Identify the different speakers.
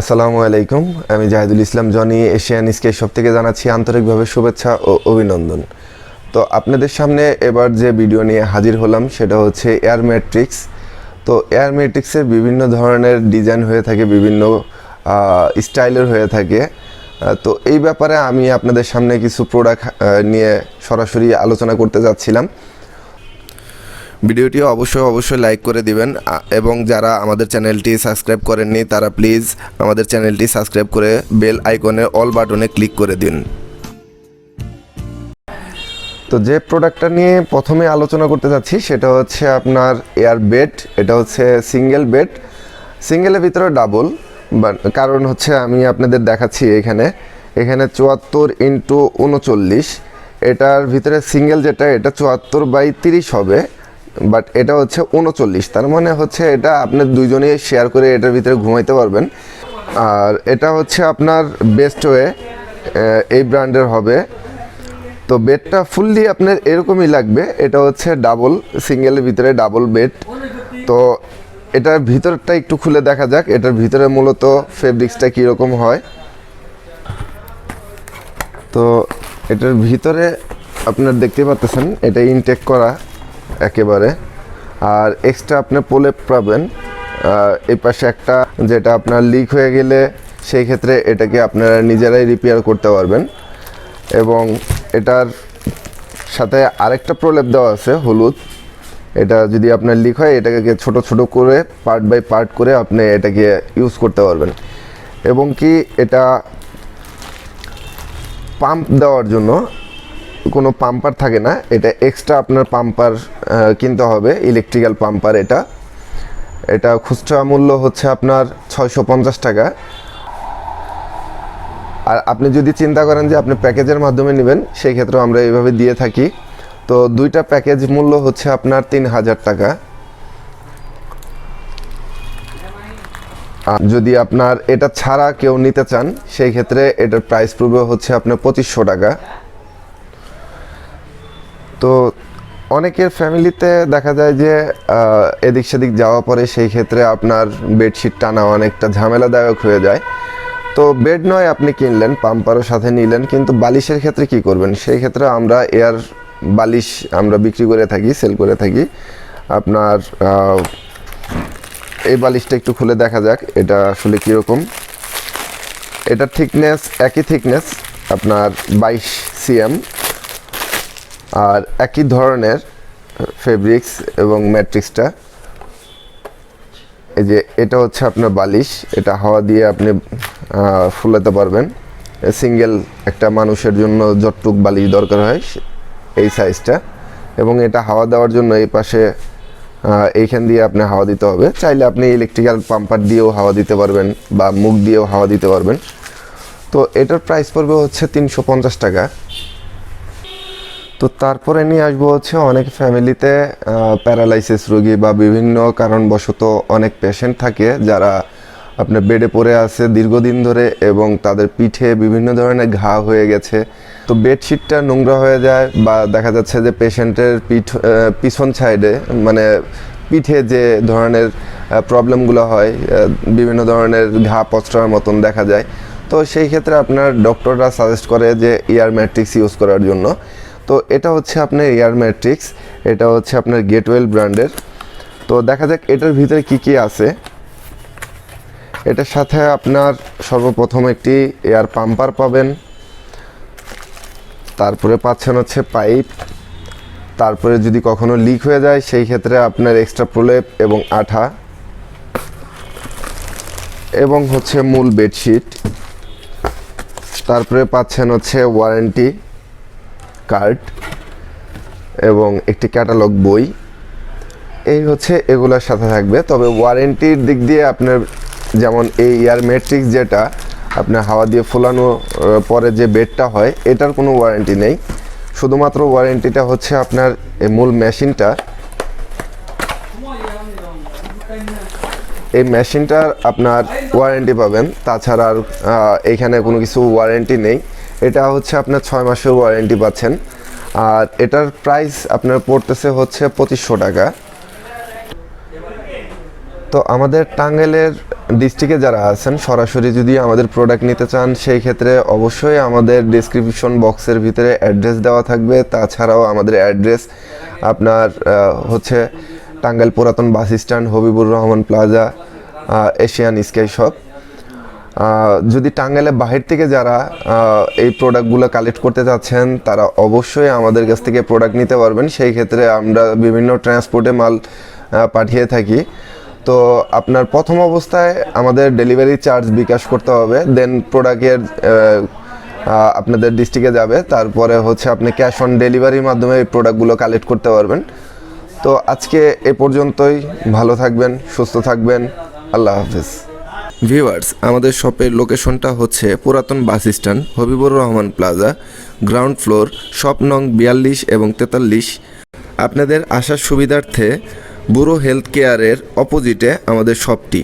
Speaker 1: আসসালামু আলাইকুম। আমি Jahidul Islam, Johnny, Asian sky সব থেকে জানাচ্ছি আন্তরিকভাবে শুভেচ্ছা ও অভিনন্দন। তো আপনাদের সামনে এবার যে ভিডিও নিয়ে হাজির হলাম সেটা হচ্ছে এয়ার ম্যাট্রিক্স। তো এয়ার ম্যাট্রিক্সের বিভিন্ন ধরনের ডিজাইন হয়ে থাকে, বিভিন্ন স্টাইলের হয়ে থাকে। তো এই ব্যাপারে আমি আপনাদের সামনে কিছু প্রোডাক্ট নিয়ে সরাসরি আলোচনা করতে যাচ্ছিলাম। ভিডিওটি অবশ্যই অবশ্যই লাইক করে দিবেন এবং যারা আমাদের চ্যানেলটি সাবস্ক্রাইব করেননি, তারা প্লিজ আমাদের চ্যানেলটি সাবস্ক্রাইব করে বেল আইকনে অল বাটনে ক্লিক করে দিন। তো যে প্রোডাক্টটা নিয়ে প্রথমে আলোচনা করতে যাচ্ছি, সেটা হচ্ছে আপনার এয়ার বেড এটা হচ্ছে সিঙ্গেল বেড সিঙ্গেলের ভিতরে ডাবল কারণ হচ্ছে আমি আপনাদের দেখাচ্ছি এখানে। এখানে চুয়াত্তর ইন্টু উনচল্লিশ, এটার ভিতরে সিঙ্গেল যেটা, এটা চুয়াত্তর বাই তিরিশ হবে। বাট এটা হচ্ছে উনচল্লিশ। তার মানে হচ্ছে এটা আপনার দুইজনেই শেয়ার করে এটার ভিতরে ঘুমাইতে পারবেন। আর এটা হচ্ছে আপনার বেস্ট ওয়ে এই ব্র্যান্ডের হবে। তো বেডটা ফুললি আপনার এরকমই লাগবে। এটা হচ্ছে ডাবল সিঙ্গেলের ভিতরে ডাবল বেড তো এটার ভিতরটা একটু খুলে দেখা যাক। এটার ভিতরে মূলত ফেব্রিক্সটা কীরকম হয়। তো এটার ভিতরে আপনার দেখতে পাচ্ছেন, এটা ইনটেক করা। একেবারে। আর এক্সট্রা আপনি প্রলেপ পাবেন। এই পাশে একটা যেটা আপনার লিক হয়ে গেলে সেই ক্ষেত্রে এটাকে আপনারা নিজেরাই রিপেয়ার করতে পারবেন। এবং এটার সাথে আরেকটা প্রলেপ দেওয়া আছে, হলুদ। এটা যদি আপনার লিক হয়, এটাকে ছোট ছোট করে পার্ট বাই পার্ট করে আপনি এটাকে ইউজ করতে পারবেন। এবং কি এটা পাম্প দেওয়ার জন্য কোনো পাম্পার থাকে না, এটা এক্সট্রা আপনার পাম্পার কিনতে হবে ইলেকট্রিক্যাল পাম্পার এটা। এটা খুচরা মূল্য হচ্ছে আপনার ছয়শো পঞ্চাশ টাকা। আর আপনি যদি চিন্তা করেন যে আপনি প্যাকেজের মাধ্যমে নেবেন সেই ক্ষেত্রে আমরা এইভাবে দিয়ে থাকি। তো দুইটা প্যাকেজ মূল্য হচ্ছে আপনার তিন হাজার টাকা। যদি আপনার এটা ছাড়া কেউ নিতে চান সেই ক্ষেত্রে এটার প্রাইস পড়বে হচ্ছে আপনার পঁচিশশো টাকা। তো অনেকের ফ্যামিলিতে দেখা যায় যে এদিক সেদিক যাওয়া পরে সেই ক্ষেত্রে আপনার বেডশিট টানা অনেকটা ঝামেলাদায়ক হয়ে যায়। তো বেড নয় আপনি কিনলেন, পাম্পারও সাথে নিলেন, কিন্তু বালিশের ক্ষেত্রে কি করবেন? সেই ক্ষেত্রে আমরা এয়ার বালিশ আমরা বিক্রি করে থাকি, সেল করে থাকি। আপনার এই বালিশটা একটু খুলে দেখা যাক, এটা আসলে কীরকম। এটার থিকনেস একই থিকনেস আপনার বাইশ সিএম। আর একই ধরনের ফেব্রিক্স এবং ম্যাট্রিক্সটা এই যে এটা হচ্ছে আপনার বালিশ, এটা হাওয়া দিয়ে আপনি ফুলাতে পারবেন। সিঙ্গেল একটা মানুষের জন্য যতটুক বালিশ দরকার হয় এই সাইজটা এবং এটা হাওয়া দেওয়ার জন্য এই পাশে এইখান দিয়ে আপনি হাওয়া দিতে হবে। চাইলে আপনি ইলেকট্রিক্যাল পাম্পার দিয়েও হাওয়া দিতে পারবেন বা মুখ দিয়েও হাওয়া দিতে পারবেন। তো এটার প্রাইস পড়বে হচ্ছে তিনশো পঞ্চাশ টাকা। তো তারপরে নিয়ে আসব হচ্ছে অনেক ফ্যামিলিতে প্যারালাইসিস রোগী বা বিভিন্ন কারণবশত অনেক পেশেন্ট থাকে যারা আপনার বেডে পড়ে আছে দীর্ঘদিন ধরে এবং তাদের পিঠে বিভিন্ন ধরনের ঘা হয়ে গেছে। তো বেডশিটটা নোংরা হয়ে যায় বা দেখা যাচ্ছে যে পেশেন্টের পিঠ পিছন সাইডে মানে পিঠে যে ধরনের প্রবলেমগুলো হয় বিভিন্ন ধরনের ঘা পচড়ার মতন দেখা যায়। তো সেই ক্ষেত্রে আপনার ডক্টররা সাজেস্ট করে যে এয়ার ম্যাট্রিক্স ইউজ করার জন্য। তো এটা হচ্ছে আপনার এয়ার ম্যাট্রিক্স এটা হচ্ছে আপনার গেটওয়েল ব্র্যান্ডের তো দেখা যাক এটার ভিতরে কি কি আছে। এটার সাথে আপনার সর্বপ্রথম একটি এয়ার পাম্পার পাবেন। তারপরে পাচ্ছেন হচ্ছে পাইপ তারপরে যদি কখনো লিক হয়ে যায়, সেই ক্ষেত্রে আপনার এক্সট্রা প্রলেপ এবং আঠা। এবং হচ্ছে মূল বেডশিট তারপরে পাচ্ছেন হচ্ছে ওয়ারেন্টি কার্ড এবং একটি ক্যাটালগ বই। এই হচ্ছে এগুলোর সাথে থাকবে। তবে ওয়ারেন্টির দিক দিয়ে আপনার যেমন এই ইয়ার ম্যাট্রিক্স যেটা আপনার হাওয়া দিয়ে ফোলানো পরে যে বেডটা হয় এটার কোনো ওয়ারেন্টি নেই। শুধুমাত্র ওয়ারেন্টিটা হচ্ছে আপনার এই মূল মেশিনটা। এই মেশিনটার আপনার ওয়ারেন্টি পাবেন। তাছাড়া আর আহ, এইখানে কোনো কিছু ওয়ারেন্টি নেই। এটা হচ্ছে আপনার ছয় মাসের ওয়ারেন্টি পাচ্ছেন। আর এটার প্রাইস আপনার পড়তেছে হচ্ছে পঁচিশশো টাকা। তো আমাদের টাঙ্গাইলের ডিস্ট্রিক্টে যারা আছেন, সরাসরি যদি আমাদের প্রোডাক্ট নিতে চান, সেই ক্ষেত্রে অবশ্যই আমাদের ডিসক্রিপশন বক্সের ভিতরে অ্যাড্রেস দেওয়া থাকবে। তাছাড়াও আমাদের অ্যাড্রেস আপনার হচ্ছে টাঙ্গাইল পুরাতন bus stand, Habibur Rahman plaza Asian sky shop. যদি টাঙ্গাইলের বাহির থেকে যারা এই প্রোডাক্টগুলো কালেক্ট করতে চাচ্ছেন, তারা অবশ্যই আমাদের কাছ থেকে প্রোডাক্ট নিতে পারবেন। সেই ক্ষেত্রে আমরা বিভিন্ন ট্রান্সপোর্টে মাল পাঠিয়ে থাকি। তো আপনার প্রথম অবস্থায় আমাদের ডেলিভারি চার্জ বিকাশ করতে হবে। দেন প্রোডাক্টের আপনাদের ডিস্ট্রিক্টে যাবে। তারপরে হচ্ছে আপনি ক্যাশ অন ডেলিভারির মাধ্যমে এই প্রোডাক্টগুলো কালেক্ট করতে পারবেন। তো আজকে এ পর্যন্তই। ভালো থাকবেন, সুস্থ থাকবেন। আল্লাহ হাফিজ। ভিউয়ার্স, আমাদের শপের লোকেশনটা হচ্ছে পুরাতন bus stand, Habibur Rahman plaza, ground floor, shop নং বিয়াল্লিশ এবং তেতাল্লিশ। আপনাদের আসার সুবিধার্থে বুড়ো হেলথ কেয়ারের অপোজিটে আমাদের শপটি।